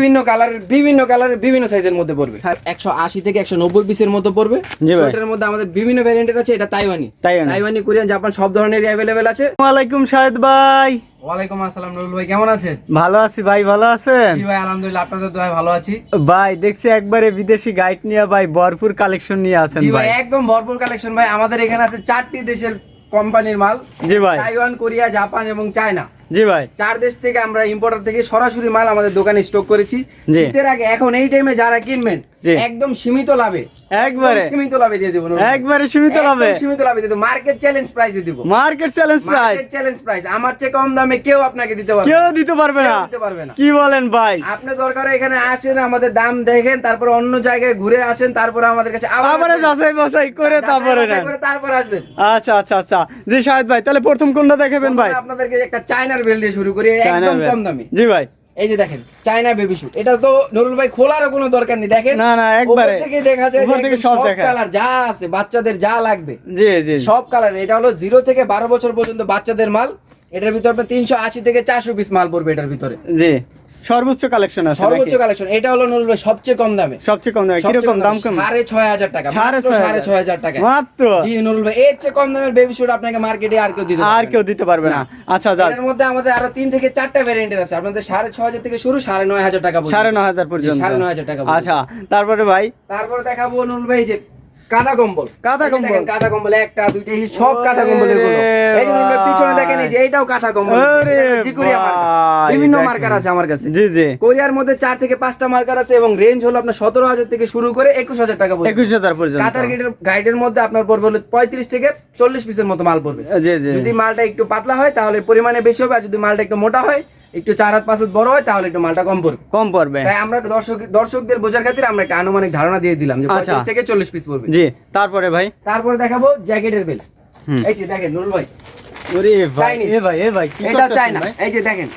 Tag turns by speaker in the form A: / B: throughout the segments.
A: বিভিন্ন কালারের বিভিন্ন কালারের বিভিন্ন সাইজের মধ্যে পড়বে। একশো আশি থেকে একশো নব্বই পিসের মধ্যে পড়বে।
B: জি ভাই।
A: এটার মধ্যে আমাদের বিভিন্ন ভ্যারিয়েন্টের আছে এটা তাইওয়ানি
B: তাইওয়ানি।
A: তাইওয়ানি কোরিয়ান জাপান সব ধরনের অ্যাভেলেবেল আছে।
B: শাহেদ ভাই।
A: ওয়ালাইকুম আসসালাম নুরুল ভাই কেমন আছেন?
B: ভালো আছি ভাই ভালো আছেন?
A: জি ভাই আলহামদুলিল্লাহ আপনাদের দোয়ায় ভালো আছি।
B: ভাই দেখছি একবারে বিদেশি গাইড নিয়ে ভাই ভরপুর কালেকশন নিয়ে আছেন ভাই
A: একদম ভরপুর কালেকশন ভাই। আমাদের এখানে আছে চারটি দেশের কোম্পানির মাল।
B: জি ভাই।
A: তাইওয়ান কোরিয়া জাপান এবং চায়না
B: জি ভাই
A: চার দেশ থেকে আমরা ইম্পোর্টার থেকে সরাসরি মাল আমাদের দোকানে স্টক করেছি। শীতের আগে এখন এই টাইমে যারা কিনবেন। একদম সীমিত লাভে।
B: একবারে।
A: সীমিত লাভে দিয়ে দেবো
B: একবারে সীমিত লাভে।
A: সীমিত লাভে দিয়ে দেবো। মার্কেট চ্যালেঞ্জ প্রাইসে দিব।
B: Market challenge price
A: market challenge price আমার চেয়ে কম দামে কেউ আপনাকে দিতে পারবে
B: কেউ দিতে পারবে না।
A: দিতে পারবে না।
B: কি বলেন ভাই?
A: আপনি দরকার এখানে আসেন আমাদের দাম দেখেন তারপর অন্য জায়গায় ঘুরে আসেন তারপর আমাদের কাছে আবার
B: যাচাই বাছাই করে তারপরে
A: করে তারপর আসবেন।
B: আচ্ছা আচ্ছা আচ্ছা। জি শাহেদ ভাই তাহলে প্রথম কোনটা দেখাবেন ভাই?
A: আপনাদেরকে একটা চায়নার বেল দিয়ে শুরু করি একদম কম দামি।
B: জি ভাই।
A: এই যে দেখেন চায়না বেবি শুট এটা তো নুরুল ভাই খোলারও কোনো দরকার নেই দেখেন।
B: না, না, একবারে।
A: থেকে দেখা যায়
B: থেকে সব
A: কালার যা আছে বাচ্চাদের যা লাগবে।
B: জি জি।
A: সব কালার এটা হলো জিরো থেকে বারো বছর পর্যন্ত বাচ্চাদের মাল। এটার ভিতরে আপনার তিনশো আশি থেকে চারশো পিস মাল পড়বে এটার ভিতরে।
B: জি। সর্বোচ্চ কালেকশন আছে
A: সর্বোচ্চ কালেকশন এটা হলো নুরুল ভাই সবচেয়ে কম দামে।
B: সবচেয়ে কম দাম। কীরকম
A: কম
B: দাম কম
A: সাড়ে ছয় হাজার টাকা মাত্র সাড়ে ছয় হাজার টাকা।
B: মাত্র?
A: জি নুরুল ভাই এর চেয়ে কম দামের বেবি শুট আপনাকে মার্কেটে আর কেউ দিতে
B: আর কেউ দিতে পারবে না। আচ্ছা যাক।
A: এটার মধ্যে আমাদের আরও তিন থেকে চারটা ভ্যারিয়েন্টের আছে। আপনাদের সাড়ে ছয় হাজার থেকে শুরু সাড়ে নয় হাজার টাকা
B: সাড়ে ন হাজার পর্যন্ত।
A: সাড়ে নয় হাজার টাকা
B: আচ্ছা তারপরে ভাই?
A: তারপরে দেখাবো নুরুল ভাই যে কম্বল।
B: কাঁথা কম্বল।
A: কাঁথা কম্বল একটা দুইটা সব কাঁথা কম্বল এগুলো এই পিছনে দেখেন এই যে এইটাও কাঁথা কম্বল। জিকুরিয়া। বিভিন্ন মার্কার আছে আমার কাছে।
B: জি জি।
A: কোরিয়ার মধ্যে চার থেকে পাঁচটা মার্কার আছে এবং রেঞ্জ হলো আপনার সতেরো হাজার থেকে শুরু করে একুশ হাজার টাকা পর্যন্ত।
B: একুশ হাজার পর্যন্ত।
A: কাতার গেটের গাইডের মধ্যে আপনার পড়বে হলো পঁয়ত্রিশ থেকে চল্লিশ পিসের মতো মাল পড়বে।
B: জি জি।
A: যদি মালটা একটু পাতলা হয় তাহলে পরিমাণে বেশি হবে আর যদি মালটা একটু মোটা হয় একটু চার হাত পাঁচ হাত বড় হয় তাহলে একটু মালটা কম পড়বে।
B: কম পড়বে।
A: তাই আমরা দর্শক দর্শকদের বোঝার খাতিরে আমরা একটা আনুমানিক ধারণা দিয়ে দিলাম যে
B: আচ্ছা।
A: পঁয়ত্রিশ থেকে চল্লিশ পিস পড়বে।
B: জি তারপরে ভাই?
A: তারপরে দেখাবো জ্যাকেটের বেল এই যে দেখেন নুরুল ভাই।
B: ভাই এ ভাই এ ভাই কি
A: এটা
B: করতেছেন
A: চায়না
B: ভাই?
A: দেখেন?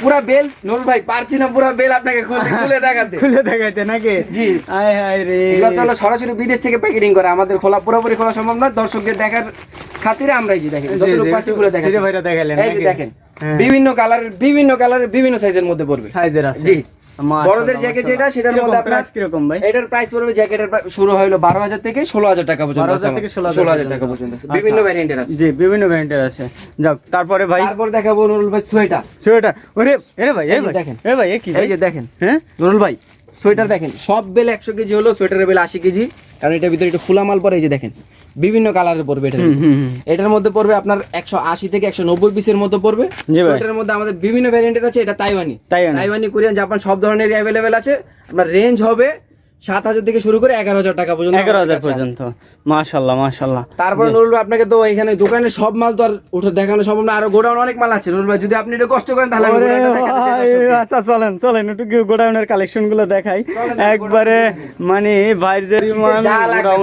A: পুরা বেল নুরুল ভাই পারছি না পুরা বেল আপনাকে খুলে খুলে দেখাতে।
B: খুলে দেখাইতে নাকি?
A: জি।
B: আয় হায় রে।
A: এগুলো তো হলো সরাসরি বিদেশ থেকে প্যাকেটিং করে। আমাদের খোলা পুরোপুরি খোলা সম্ভব না দর্শকদের দেখার খাতিরে আমরা এই যে দেখেন যতটুকু।
B: সিরে ভাইরা দেখালেন
A: এই যে দেখেন
B: হ্যাঁ।
A: বিভিন্ন কালারের বিভিন্ন কালারের বিভিন্ন সাইজের মধ্যে পড়বে।
B: সাইজের আছে।
A: জি। বড়দের জ্যাকেট যেটা সেটার মধ্যে আপনার
B: কীরকম ভাই?
A: এটার প্রাইস পড়বে জ্যাকেটের শুরু হলো বারো হাজার থেকে ষোলো হাজার টাকা পর্যন্ত
B: 12,000
A: আছে
B: থেকে 16,000
A: ষোলো হাজার টাকা পর্যন্ত আছে। বিভিন্ন
B: আচ্ছা।
A: ভ্যারিয়েন্টের আছে।
B: জি বিভিন্ন ভ্যারিয়েন্টের আছে। যাক তারপরে ভাই?
A: তারপর দেখাবো নুরুল ভাই সোয়েটার।
B: সোয়েটার। ওরে এরে ভাই
A: এই দেখেন।
B: এ ভাই কি
A: এই যে দেখেন।
B: হ্যাঁ?
A: নুরুল ভাই সোয়েটার দেখেন। সব বেল একশো কেজি হলো সোয়েটারের বেল আশি কেজি। কারণ এটার ভিতরে একটু ফুলা মাল পরে এই যে দেখেন। বিভিন্ন কালারের পড়বে
B: এটা।
A: এটার মধ্যে পড়বে আপনার একশো আশি থেকে একশো নব্বই পিসের মতো পড়বে। এটার মধ্যে আমাদের বিভিন্ন ভ্যারিয়েন্টের আছে এটা তাইওয়ানি
B: তাইওয়ানি।
A: তাইওয়ানি কোরিয়ান জাপান সব ধরনের অ্যাভেলেবেল আছে। আপনার রেঞ্জ হবে সাত হাজার থেকে শুরু করে এগারো হাজার টাকা পর্যন্ত
B: এগারো হাজার পর্যন্ত। মাশাল্লাহ মাশাল্লাহ
A: তারপরে নুরুল আপনাকে তো এখানে দোকানে সব মাল তো আর উঠে দেখানো সম্ভব না আরও গোডাউন অনেক মাল আছে। নুরুল ভাই যদি আপনি একটু কষ্ট করেন তাহলে।
B: আচ্ছা চলেন চলেন একটু গোডাউনের কালেকশনগুলো দেখাই একবারে মানে ভাইয়ের যে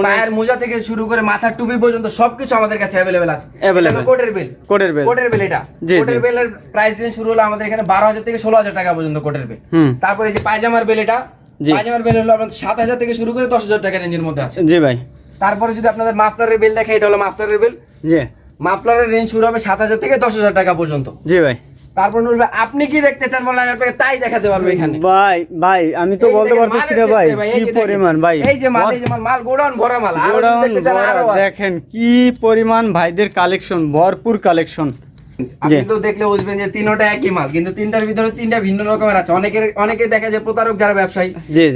A: পায়ের মোজা থেকে শুরু করে মাথার টুপি পর্যন্ত সবকিছু আমাদের কাছে অ্যাভেলেবেল আছে। হলো কোটের বিল
B: কোটের বেল
A: কোটের বিল এটা। কোটের। বিলের প্রাইস রেঞ্জ শুরু হলো আমাদের এখানে বারো হাজার থেকে ষোলো হাজার টাকা পর্যন্ত কোটের বিল
B: হুম।
A: তারপরে এই যে পায়জামার বিল এটা। পায়জামার বিল হলো আপনাদের সাত হাজার থেকে শুরু করে দশ হাজার টাকা রেঞ্জের মধ্যে আছে।
B: জি ভাই।
A: তারপরে যদি আপনাদের মাফলারের বিল দেখে এটা হলো মাফলারের বিল।
B: জি।
A: মাফলারের রেঞ্জ শুরু হবে সাত হাজার থেকে দশ হাজার টাকা পর্যন্ত।
B: জি ভাই।
A: তারপর ভাই, আপনি কি দেখতে চান? বলে আমি আপনাকে তাই দেখাতে পারব এখানে।
B: ভাই ভাই আমি তো বলতে পারতেছি না ভাই কি পরিমাণ ভাই।
A: এই যে মাল এই যে মাল মাল গোডাউন ভরা মাল।
B: আরও
A: দেখতে চান আরও
B: দেখেন কি পরিমাণ ভাইদের কালেকশন ভরপুর কালেকশন।
A: আপনি তো দেখলে বুঝবেন যে তিনটা একই মাল কিন্তু তিনটার ভিতরে তিনটা ভিন্ন রকমের আছে। অনেকের অনেকে দেখা যায় প্রতারক যারা ব্যবসায়ী।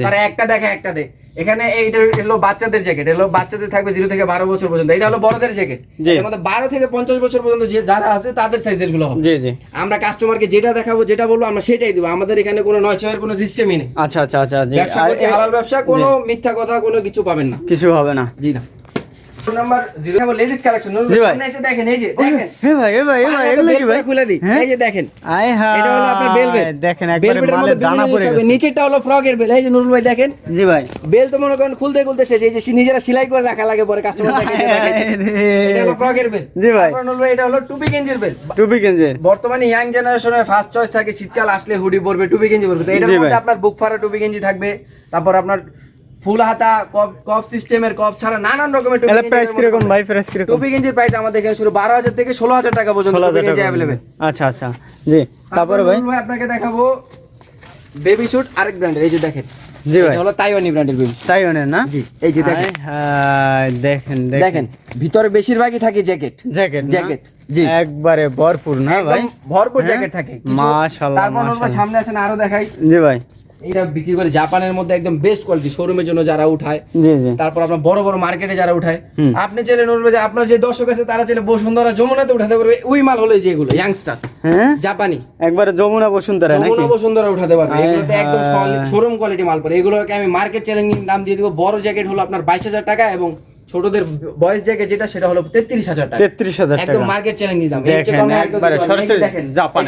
A: তারা একটা দেখে একটা এখানে এইটা হলো বাচ্চাদের জ্যাকেট বাচ্চাদের থাকবে জিরো থেকে বারো বছর পর্যন্ত। এটা হলো বড়দের জ্যাকেট। এর মধ্যে বারো থেকে পঞ্চাশ বছর পর্যন্ত যে যারা আছে তাদের সাইজেরগুলো হবে। আমরা কাস্টমারকে যেটা দেখাবো যেটা বলব আমরা সেটাই দেবো। আমাদের এখানে কোনো নয় ছয়ের কোনো সিস্টেমই নেই।
B: আচ্ছা আচ্ছা আচ্ছা
A: হালাল ব্যবসা কোনো মিথ্যা কথা কোনো কিছু পাবেন না।
B: কিছু হবে না।
A: জি না। নাম্বার লেডিস কালেকশন এসে দেখেন এই যে দেখেন।
B: হে ভাই হে ভাই হে ভাই এগুলো কি ভাই?
A: খুলে দিই।
B: হ্যাঁ?
A: এই যে দেখেন।
B: আয় হ্যাঁ
A: এটা হলো আপনার বেলভেট
B: দেখেন একবারে
A: বেলভেটের
B: দানা পড়ে গেছে।
A: নিচেরটা হলো ফ্রকের বেল এই যে নুরুল ভাই দেখেন।
B: জি ভাই।
A: বেল তো মনে করেন খুলতে খুলতে শেষ। এই যে নিজেরা সেলাই করে রাখা লাগে পরে কাস্টমার দেখে যে এটা হলো ফ্রকের বেল
B: জি ভাই।
A: নুরুল ভাই এটা হলো টুপি গেঞ্জির বেল
B: টুপি
A: বর্তমানে ইয়াং জেনারেশনের ফার্স্ট চয়েস থাকে শীতকাল আসলে হুডি পরবে টুপি গেঞ্জি পরবে। তো এটার মধ্যে আপনার বুক ফারা টুপি গেঞ্জি থাকবে। তারপর আপনার ফুল হাতা কপ কপ সিস্টেমের কপ ছাড়া নানান রকমের টুপি
B: প্রাইস কীরকম?
A: পাবেন।
B: ভাই প্রাইস কীরকম?
A: টুপি গেঞ্জির প্রাইস আমাদের এখানে শুরু থেকে টাকা পর্যন্ত টুপি গেঞ্জি অ্যাভেলেবেল
B: আচ্ছা আচ্ছা। জি তারপরে ভাই?
A: ভাই আপনাকে দেখাবো বেবি স্যুট আরেক ব্র্যান্ডের এই যে দেখেন।
B: জি ভাই।
A: হলো তাইওয়ানি ব্র্যান্ডের বেবি
B: তাই অনেক না?
A: জি এই যে দেখেন।
B: হায়, দেখেন
A: দেখেন। ভিতরে বেশিরভাগই থাকে জ্যাকেট
B: জ্যাকেট
A: জ্যাকেট জি।
B: একবারে ভরপুর না ভাই?
A: ভরপুর? জ্যাকেট থাকে।
B: মাশাআল্লাহ,
A: তারপর
B: মাশাআল্লাহ।
A: সামনে আসেন আরও দেখাই।
B: জি ভাই।
A: এটা বিক্রি করে জাপানের মধ্যে একদম বেস্ট কোয়ালিটি শোরুমের জন্য যারা উঠায়। তারপর আপনার বড় বড় মার্কেটে যারা উঠায়। আপনি চাইলে নড়বে যে আপনার যে দর্শক আছে তারা চাইলে বসুন্ধরা যমুনাতে উঠাতে পারবে। ওই মাল হলে যেগুলো ইয়াংস্টার
B: হ্যাঁ?
A: জাপানি।
B: একবার যমুনা বসুন্ধরা নাকি?
A: যমুনা বসুন্ধরা উঠাতে পারবে। এগুলোতে একদম শোরুম কোয়ালিটি মাল পড়ে। এগুলোকে আমি মার্কেট চ্যালেঞ্জিং দাম দিয়ে দিব। বড় জ্যাকেট হলো আপনার বাইশ হাজার টাকা এবং ছোটদের বয়েস জ্যাকেট যেটা সেটা হলো তেত্রিশ হাজার টাকা।
B: তেত্রিশ হাজার
A: একদম মার্কেট চ্যালেঞ্জিং দাম
B: দেখেন একবারে
A: না।
B: সরাসরি না?
A: জাপান।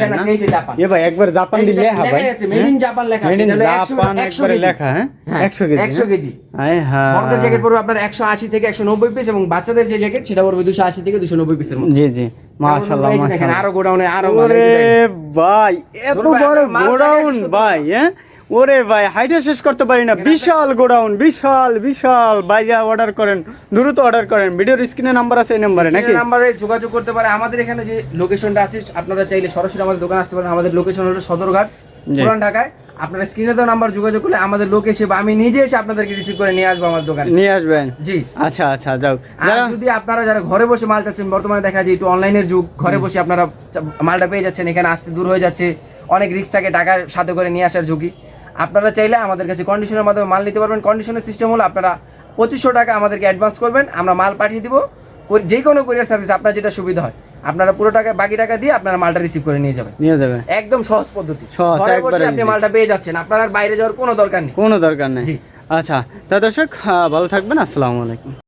B: এ ভাই একবার জাপান হ্যাঁ ভাই।
A: লেখাই আছে, made in Japan লেখা
B: মেড ইন
A: একশো-
B: জাপান একবারে
A: কেজি।
B: লেখা হ্যাঁ?
A: হ্যাঁ,
B: একশো কেজি
A: একশো কেজি।
B: আয় হ্যাঁ।
A: বড়দের জ্যাকেট পড়বে আপনার একশো আশি থেকে একশো নব্বই পিস এবং বাচ্চাদের যে জ্যাকেট সেটা পড়বে দুশো আশি থেকে দুশো নব্বই পিসের মধ্যে।
B: জি জি। মাশাআল্লাহ মাশাআল্লাহ।
A: আরও গোডাউনে আরও দেখেন।
B: ভাই এত বড় গোডাউন ভাই হ্যাঁ? ওরে ভাই হাইটা শেষ করতে পারি না। বিশাল গোডাউন বিশাল বিশাল। বাইরে অর্ডার করেন দ্রুত অর্ডার করেন। ভিডিওর স্ক্রিনে নাম্বার আছে এই নাম্বারে নাকি?
A: নাম্বারে যোগাযোগ করতে পারে। আমাদের এখানে যে লোকেশনটা আছে আপনারা চাইলে সরাসরি আমাদের দোকান আসতে পারেন। আমাদের লোকেশন হলো সদরঘাট। পুরান ঢাকায়। আপনারা স্ক্রিনে দেওয়া নাম্বার যোগাযোগ করলে আমাদের লোক এসে বা আমি নিজে এসে আপনাদেরকে রিসিভ করে নিয়ে আসব আমার দোকানে।
B: নিয়ে আসবেন?
A: জি।
B: আচ্ছা আচ্ছা যাও।
A: আর যদি আপনারা যারা ঘরে বসে মাল চাচ্ছেন বর্তমানে দেখা যায় একটু অনলাইনের যুগ। ঘরে বসে আপনারা মালটা পেয়ে যাচ্ছেন এখানে আসতে দূর হয়ে যাচ্ছে। অনেক রিক্স থাকে টাকার সাথে করে নিয়ে আসার ঝুঁকি। আপনারা চাইলে আমাদের কাছে কন্ডিশনের মাধ্যমে মাল নিতে পারবেন। কন্ডিশনের সিস্টেম হলো আপনারা পঁচিশশো টাকা আমাদেরকে অ্যাডভান্স করবেন আমরা মাল পাঠিয়ে দিব। যে কোনো কুরিয়ার সার্ভিস আপনার যেটা সুবিধা হয় আপনারা পুরো টাকা বাকি টাকা দিয়ে আপনারা মালটা রিসিভ করে নিয়ে যাবেন।
B: নিয়ে যাবেন।
A: একদম সহজ পদ্ধতি।
B: সহজ,
A: ঘরে বসে আপনি মালটা পেয়ে যাচ্ছেন আপনার আর বাইরে যাওয়ার কোনো দরকার নেই।
B: কোনো দরকার নেই। আচ্ছা তা দর্শক ভালো থাকবেন আসসালামু আলাইকুম।